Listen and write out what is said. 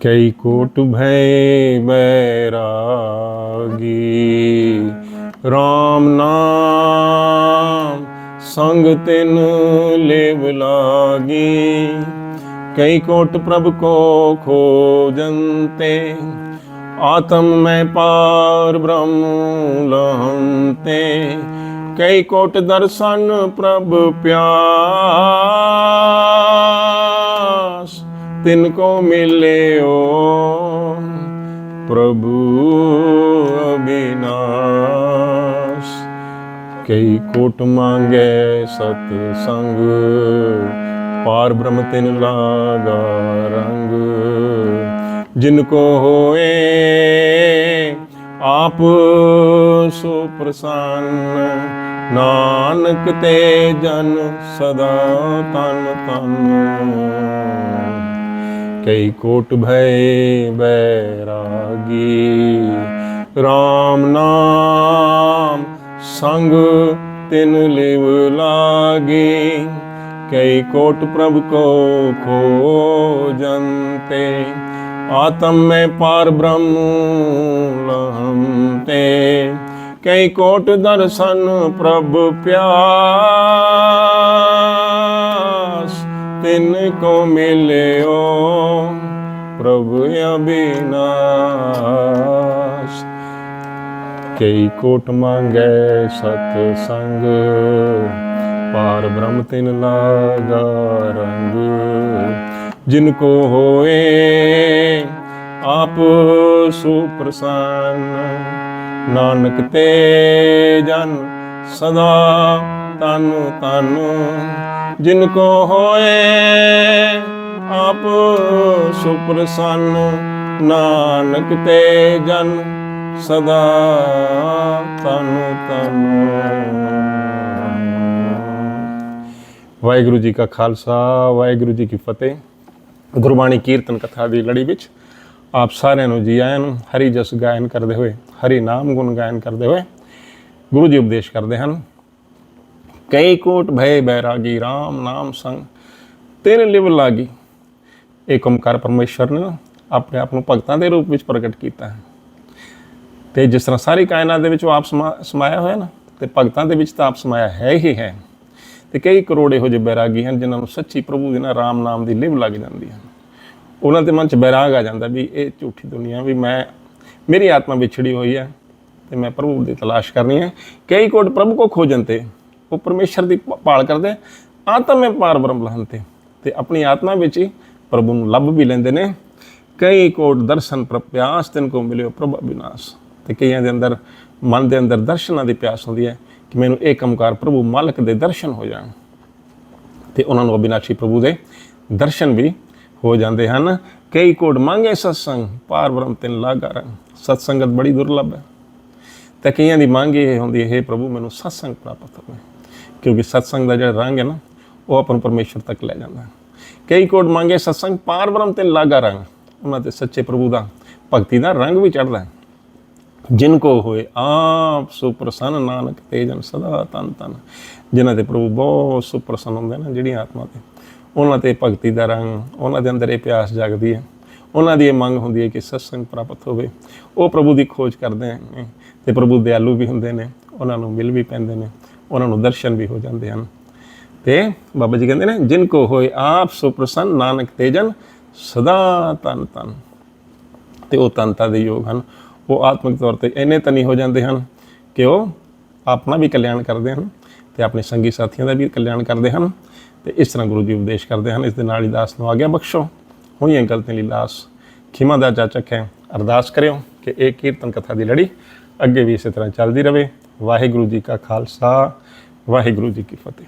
ਕਈ ਕੋਟ ਭੈ ਬੈਰਾਗੀ RAM ਨਾਮ ਸੰਗ ਤਿਨ ਲੇਵ ਲਾਗੀ ਕਈ ਕੋਟ ਪ੍ਰਭ ਕੋ ਖੋਜੰਤੇ ਆਤਮ ਮੈਂ ਪਾਰ ਬ੍ਰਹਮ ਲਹੰਤੇ ਕਈ ਕੋਟ ਦਰਸ਼ਨ ਪ੍ਰਭ ਪਿਆਸ ਤਿਨ ਕੋ ਮਿਲਿਓ। ਪ੍ਰਭੂ ਅਬਿਨਾਸ਼, ਕਈ ਕੋਟ ਮੰਗੇ ਸਤ ਸੰਗ ਪਾਰ ਬ੍ਰਹਮ ਤਿਨ ਲਾਗਾ ਰੰਗ। ਜਿਨ ਕੋ ਹੋਏ, ਆਪ ਸੋ ਪ੍ਰਸੰਨ, ਨਾਨਕ ਤੇ ਜਨ ਸਦਾ ਤਨ ਤਨ। ਕਈ ਕੋਟ ਭੈ ਬੈਰਾਗੀ RAM ਨਾਮ ਸੰਗ ਤਿਨ ਲਿਵ ਲਾਗੀ। ਕਈ ਕੋਟ ਪ੍ਰਭ ਕੋ ਖੋਜੰਤੇ ਆਤਮ ਮੈਂ ਪਾਰ ਬ੍ਰਹਮ ਲਹੰਤੇ ਕਈ ਕੋਟ ਦਰਸ਼ਨ ਪ੍ਰਭ ਪਿਆਸ ਤਿਨ ਕੋ ਮਿਲਿਓ, ਪ੍ਰਭ ਅਬਿਨਾਸ਼ ਕਈ ਕੋਟ ਮੰਗੈ ਸਤ ਸੰਗ, ਪਾਰ ਬ੍ਰਹਮ ਤਿਨ ਲਾਗਾ ਰੰਗ। ਜਿਨ ਕੋ ਹੋਏ, ਆਪ ਸੋ ਪ੍ਰਸੰਨ ਨਾਨਕ ਤੇ ਜਨ ਸਦਾ ਤਨ ਤਨ। ਜਿਨ ਕੋ ਹੋਏ ਆਪ ਸੋ ਨਾਨਕ ਤੇ ਜਨ ਸਦਾ ਤਨ ਤਨ। ਵਾਹਿਗੁਰੂ ਜੀ ਕਾ ਖਾਲਸਾ, ਵਾਹਿਗੁਰੂ ਜੀ ਕੀ ਫਤਿਹ। ਗੁਰਬਾਣੀ ਕੀਰਤਨ ਕਥਾ ਦੀ ਲੜੀ ਵਿੱਚ ਆਪ ਸਾਰਿਆਂ ਨੂੰ ਜੀ ਆਇਆਂ ਨੂੰ ਹਰੀ ਜਸ ਗਾਇਨ ਕਰਦੇ ਹੋਏ, ਹਰੀ ਨਾਮ ਗੁਣ ਗਾਇਨ ਕਰਦੇ ਹੋਏ ਗੁਰੂ ਜੀ ਉਪਦੇਸ਼ ਕਰਦੇ ਹਨ। ਕਈ ਕੋਟ ਭੈ ਬੈਰਾਗੀ RAM ਨਾਮ ਸੰਗ। ਤੇਰੇ ਲਿਵ ਲਾਗੀ। ਇਹ ਓਮਕਾਰ ਪਰਮੇਸ਼ਰ ਨੇ, ਆਪਣੇ ਆਪ ਨੂੰ ਭਗਤਾਂ ਦੇ ਰੂਪ ਵਿੱਚ ਪ੍ਰਗਟ ਕੀਤਾ ਹੈ। ਤੇ ਜਿਸ ਤਰ੍ਹਾਂ ਸਾਰੀ ਕਾਇਨਾਤ ਦੇ ਵਿੱਚ ਉਹ ਆਪ ਸਮਾ- ਸਮਾਇਆ ਹੋਇਆ ਨਾ, ਤੇ ਭਗਤਾਂ ਦੇ ਵਿੱਚ ਤਾਂ ਆਪ ਸਮਾਇਆ ਹੈ ਹੀ ਹੈ। ਤੇ ਕਈ ਕਰੋੜ ਇਹੋ ਜਿਹੇ ਬੈਰਾਗੀ ਹਨ, ਜਿਨ੍ਹਾਂ ਨੂੰ ਸੱਚੀ ਪ੍ਰਭੂ ਦੇ ਨਾਲ ਰਾਮ ਨਾਮ ਦੀ ਲਿਵ ਲੱਗ ਜਾਂਦੀ ਹੈ। ਉਹਨਾਂ ਦੇ ਮਨ 'ਚ ਬੈਰਾਗ ਆ ਜਾਂਦਾ ਵੀ ਇਹ ਝੂਠੀ ਦੁਨੀਆ ਵੀ ਮੈਂ, ਮੇਰੀ ਆਤਮਾ ਵਿਛੜੀ ਹੋਈ ਹੈ, ਤੇ ਮੈਂ ਪ੍ਰਭੂ ਦੀ ਤਲਾਸ਼ ਕਰਨੀ ਹੈ। ਕਈ ਕੋਟ ਪ੍ਰਭੂ ਕੋ ਖੋਜਨ ਤੇ ਉਹ ਪਰਮੇਸ਼ਰ ਦੀ ਭ- ਭਾਲ ਕਰਦੇ ਆਤਮ ਪਾਰ ਬ੍ਰਹਮ ਲਹਨ ਤੇ ਤੇ ਆਪਣੀ ਆਤਮਾ ਵਿੱਚ ਹੀ ਪ੍ਰਭੂ ਨੂੰ ਲੱਭ ਵੀ ਲੈਂਦੇ ਨੇ। ਕਈ ਕੋਟ ਦਰਸ਼ਨ ਪ੍ਰਪਿਆਸ ਤਿਨ ਕੋ ਮਿਲਿਓ ਪ੍ਰਭ ਅਬਿਨਾਸ਼ ਤੇ ਕਈਆਂ ਦੇ ਅੰਦਰ, ਮਨ ਦੇ ਅੰਦਰ ਦਰਸ਼ਨਾਂ ਦੀ ਪਿਆਸ ਹੁੰਦੀ ਹੈ ਕਿ ਮੈਨੂੰ ਇਹ ਕੰਮਕਾਰ ਪ੍ਰਭੂ ਮਾਲਕ ਦੇ ਦਰਸ਼ਨ ਹੋ ਜਾਣ। ਤੇ ਉਹਨਾਂ ਨੂੰ ਅਬਿਨਾਸ਼ੀ ਪ੍ਰਭੂ ਦੇ ਦਰਸ਼ਨ ਵੀ ਹੋ ਜਾਂਦੇ ਹਨ। ਕਈ ਕੋਟ ਮੰਗੇ ਸਤਸੰਗ, ਪਾਰ ਬ੍ਰਹਮ ਤਿਨ ਲਾਗਾ। ਰੰਗ ਸਤਸੰਗਤ ਬੜੀ ਦੁਰਲਭ ਹੈ। ਤੇ ਕਈਆਂ ਦੀ ਮੰਗ ਇਹ ਹੁੰਦੀ ਹੈ, "ਹੇ ਪ੍ਰਭੂ, ਮੈਨੂੰ ਸਤਸੰਗ ਪ੍ਰਾਪਤ ਹੋਵੇ। ਕਿਉਂਕਿ ਸਤਸੰਗ ਦਾ ਜਿਹੜਾ ਰੰਗ ਹੈ ਨਾ, ਉਹ ਆਪਨ ਪਰਮੇਸ਼ਰ ਤੱਕ ਲੈ ਜਾਂਦਾ ਹੈ। ਕਈ ਕੋਟ ਮੰਗੇ, ਸਤਸੰਗ ਪਾਰ ਬ੍ਰਹਮ ਤਿਨ ਲਾਗਾ ਰੰਗ। ਉਹਨਾਂ ਤੇ ਸੱਚੇ ਪ੍ਰਭੂ ਦਾ, ਭਗਤੀ ਦਾ ਰੰਗ ਵੀ ਚੜਦਾ ਹੈ। ਜਿਨ ਕੋ ਹੋਏ ਆਪ ਸੁਪ੍ਰਸੰਨ ਨਾਨਕ ਤੇਜਨ ਸਦਾ ਤਨ ਤਨ। ਜਿਨ੍ਹਾਂ ਤੇ ਪ੍ਰਭੂ ਬਹੁਤ ਸੁਪ੍ਰਸੰਨ ਹੁੰਦੇ ਨੇ ਜਿਹੜੀ ਆਤਮਾ ਤੇ। ਉਹਨਾਂ ਤੇ ਭਗਤੀ ਦਾ ਰੰਗ, ਉਹਨਾਂ ਦੇ ਅੰਦਰ ਇਹ ਪਿਆਸ ਜਗਦੀ ਹੈ। ਉਹਨਾਂ ਦੀ ਇਹ ਮੰਗ ਹੁੰਦੀ ਹੈ ਕਿ ਸਤਸੰਗ ਪ੍ਰਾਪਤ ਹੋਵੇ। ਉਹ ਪ੍ਰਭੂ ਦੀ ਖੋਜ ਕਰਦੇ ਨੇ ਤੇ ਪ੍ਰਭੂ ਦਿਆਲੂ ਵੀ ਹੁੰਦੇ ਨੇ, ਉਹਨਾਂ ਨੂੰ ਮਿਲ ਵੀ ਪੈਂਦੇ ਨੇ। ਉਹਨਾਂ ਨੂੰ ਦਰਸ਼ਨ ਵੀ ਹੋ ਜਾਂਦੇ ਹਨ। ਤੇ ਬਾਬਾ ਜੀ ਕਹਿੰਦੇ ਨੇ, ਜਿਨ ਕੋ ਹੋਏ ਆਪ ਸੁਪ੍ਰਸੰਨ ਨਾਨਕ ਤੇਜਨ ਸਦਾ ਤਨ ਤਨ। ਤੇ ਉਹ ਤਨਤਾ ਦੇ ਯੋਗ ਹਨ। ਉਹ ਆਤਮਿਕ ਤੌਰ ਤੇ ਇੰਨੇ ਤਨੀ ਹੋ ਜਾਂਦੇ ਹਨ ਕਿ ਉਹ ਆਪਣਾ ਵੀ ਕਲਿਆਣ ਕਰਦੇ ਹਨ ਤੇ ਆਪਣੇ ਸੰਗੀ ਸਾਥੀਆਂ ਦਾ ਵੀ ਕਲਿਆਣ ਕਰਦੇ ਹਨ ਤੇ ਇਸ ਤਰ੍ਹਾਂ ਗੁਰੂ ਜੀ ਉਪਦੇਸ਼ ਕਰਦੇ ਹਨ, ਇਸ ਦੇ ਨਾਲ ਹੀ ਦਾਸ ਨੂੰ ਆਗਿਆ ਬਖਸ਼ੋ। ਹੋਈਆਂ ਗਲਤੀਆਂ ਲਈ ਲਾਸ ਖਿਮਾ ਦਾ ਜਾਚਕ ਹੈ। ਅਰਦਾਸ ਕਰਿਓ ਕਿ ਇਹ ਕੀਰਤਨ ਕਥਾ ਦੀ ਲੜੀ ਅੱਗੇ ਵੀ ਇਸੇ ਤਰ੍ਹਾਂ ਚੱਲਦੀ ਰਹੇ ਵਾਹਿਗੁਰੂ ਜੀ ਕਾ ਖਾਲਸਾ ਵਾਹਿਗੁਰੂ ਜੀ ਕੀ ਫਤਿਹ।